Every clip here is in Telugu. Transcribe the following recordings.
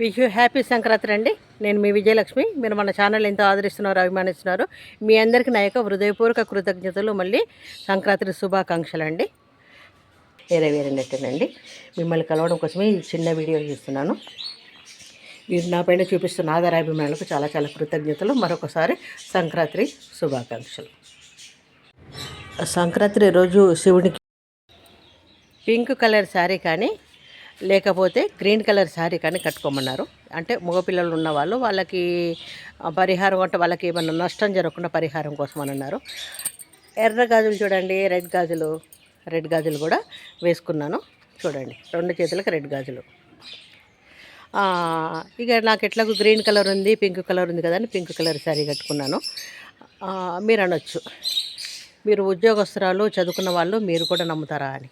విష్ యూ హ్యాపీ సంక్రాంతి అండి నేను మీ విజయలక్ష్మి. మీరు మన ఛానల్ ఎంతో ఆదరిస్తున్నారు అభిమానిస్తున్నారు. మీ అందరికీ నా యొక్క హృదయపూర్వక కృతజ్ఞతలు. మళ్ళీ సంక్రాంతి శుభాకాంక్షలు అండి వేరే వేరే నెట్టేనండి మిమ్మల్ని కలవడం కోసమే ఈ చిన్న వీడియో చేస్తున్నాను. మీరు నా పైన చూపిస్తున్న ఆధారాభిమానులకు చాలా చాలా కృతజ్ఞతలు. మరొకసారి సంక్రాంతి శుభాకాంక్షలు. సంక్రాంతి రోజు శివునికి పింక్ కలర్ శారీ కానీ లేకపోతే గ్రీన్ కలర్ శారీ కానీ కట్టుకోమన్నారు. అంటే మగపిల్లలు ఉన్న వాళ్ళు వాళ్ళకి పరిహారం అంటే వాళ్ళకి ఏమన్నా నష్టం జరగకుండా పరిహారం కోసం అని అన్నారు. ఎర్ర గాజులు చూడండి రెడ్ గాజులు రెడ్ గాజులు కూడా వేసుకున్నాను. చూడండి రెండు చేతులకు రెడ్ గాజులు. ఇక నాకు ఎట్లాగో గ్రీన్ కలర్ ఉంది పింక్ కలర్ ఉంది కదా అని పింక్ కలర్ శారీ కట్టుకున్నాను. మీరు అనొచ్చు. మీరు ఉద్యోగస్తురాలు చదువుకున్న వాళ్ళు మీరు కూడా నమ్ముతారా అని.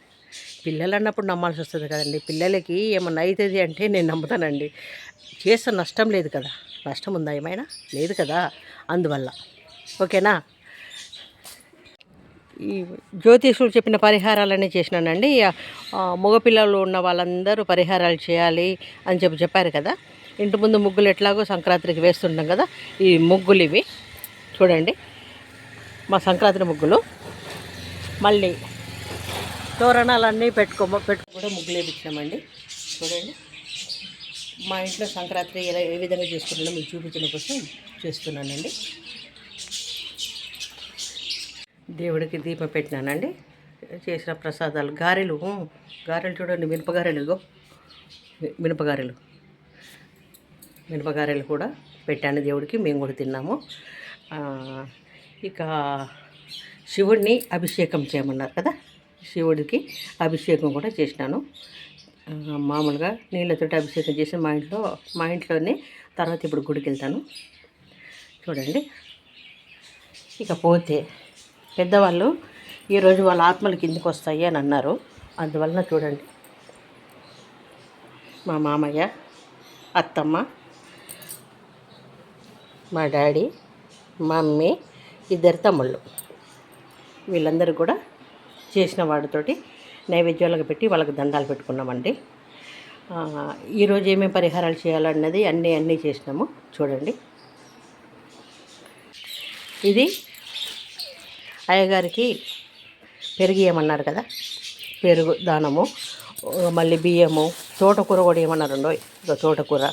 పిల్లలు అన్నప్పుడు నమ్మాల్సి వస్తుంది కదండి. పిల్లలకి ఏమన్నా అవుతుంది అంటే నేను నమ్ముతానండి. చేస్తే నష్టం లేదు కదా. నష్టం ఉందా ఏమైనా? లేదు కదా. అందువల్ల. ఓకేనా? ఈ జ్యోతిషులు చెప్పిన పరిహారాలన్నీ చేసినానండి. మగపిల్లలు ఉన్న వాళ్ళందరూ పరిహారాలు చేయాలి అని చెప్పి చెప్పారు కదా. ఇంటి ముందు ముగ్గులు ఎట్లాగో సంక్రాంతికి వేస్తుంటాం కదా. ఈ ముగ్గులు ఇవి చూడండి. మా సంక్రాంతి ముగ్గులు. మళ్ళీ తోరణాలన్నీ పెట్టుకో పెట్టు కూడా ముగ్గులు చూడండి. మా ఇంట్లో సంక్రాంతి ఎలా ఏ విధంగా చేసుకుంటున్నామో మీకు చూపించడం కోసం చేస్తున్నానండి. దేవుడికి దీపం పెట్టినానండి. చేసిన ప్రసాదాలు గారెలు. గారెలు చూడండి మినపగారెలు మినపగారెలు. మినపగారెలు కూడా పెట్టాను దేవుడికి మేము కూడా తిన్నాము. ఇక శివుడిని అభిషేకం చేయమన్నారు కదా. శివుడికి అభిషేకం కూడా చేసినాను. మామూలుగా నీళ్ళతోటి అభిషేకం చేసి మా ఇంట్లో మా ఇంట్లోనే తర్వాత ఇప్పుడు గుడికి వెళ్తాను. చూడండి. ఇక పోతే పెద్దవాళ్ళు ఈరోజు వాళ్ళ ఆత్మలు కిందికి వస్తాయి అని అన్నారు. అందువలన చూడండి. మా మామయ్య అత్తమ్మ మా డాడీ మమ్మీ ఇద్దరు తమ్ముళ్ళు. వీళ్ళందరూ కూడా చేసిన వాడితోటి నైవేద్యాలకు పెట్టి వాళ్ళకి దండాలు పెట్టుకున్నామండి. ఈరోజు ఏమేమి పరిహారాలు చేయాలన్నది అన్నీ అన్నీ చేసినాము. చూడండి. ఇది అయ్యగారికి పెరుగు ఏమన్నారు కదా? పెరుగు దానము మళ్ళీ బియ్యము తోటకూర కూడా ఏమన్నారు ఇక తోటకూర.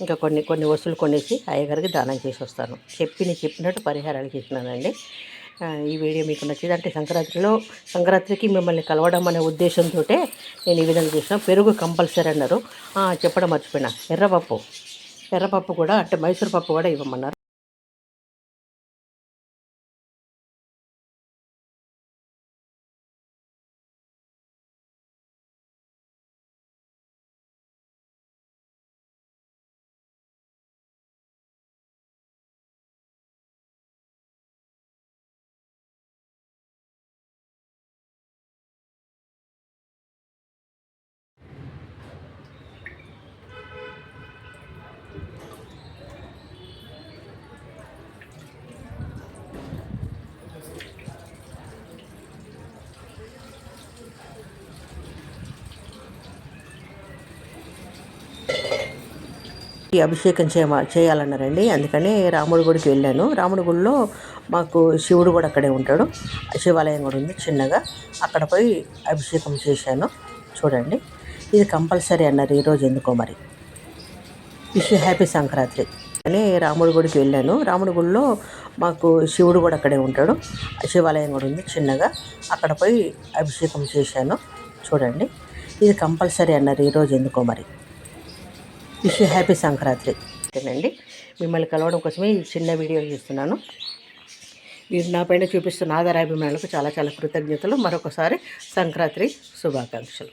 ఇంకా కొన్ని కొన్ని వస్తువులు కొనేసి అయ్యగారికి దానం చేసి వస్తాను. చెప్పిన చెప్పినట్టు పరిహారాలు చేసినానండి. ఈ వీడియో మీకు నచ్చింది అంటే సంక్రాంతిలో సంక్రాంతికి మిమ్మల్ని కలవడం అనే ఉద్దేశంతో నేను ఈ విధంగా చేసిన. పెరుగు కంపల్సరీ అన్నారు. చెప్పడం మర్చిపోయినా. ఎర్రపప్పు. ఎర్రపప్పు కూడా అంటే మైసూర్ పప్పు కూడా ఇవ్వమన్నారు ఈ అభిషేకం చేయ చేయాలన్నారండి. అందుకనే రాముడి గుడికి వెళ్ళాను. రాముడి గుడిలో మాకు శివుడు కూడా అక్కడే ఉంటాడు. శివాలయం కూడా ఉంది చిన్నగా. అక్కడ పోయి అభిషేకం చేశాను. చూడండి. ఇది కంపల్సరీ అన్నారు. ఈరోజు ఎందుకో మరి? Wish happy Sankranti. అని రాముడి గుడికి వెళ్ళాను. రాముడి గుడిలో మాకు శివుడు కూడా అక్కడే ఉంటాడు. శివాలయం కూడా ఉంది చిన్నగా. అక్కడ పోయి అభిషేకం చేశాను. చూడండి. ఇది కంపల్సరీ అన్నారు. ఈరోజు ఎందుకో మరి? Wish happy Sankranti. అండి మిమ్మల్ని కలవడం కోసమే ఈ చిన్న వీడియో చేస్తున్నాను. మీరు నా పైన చూపిస్తున్న ఆధారాభిమానులకు చాలా చాలా కృతజ్ఞతలు. మరొకసారి సంక్రాంతి శుభాకాంక్షలు.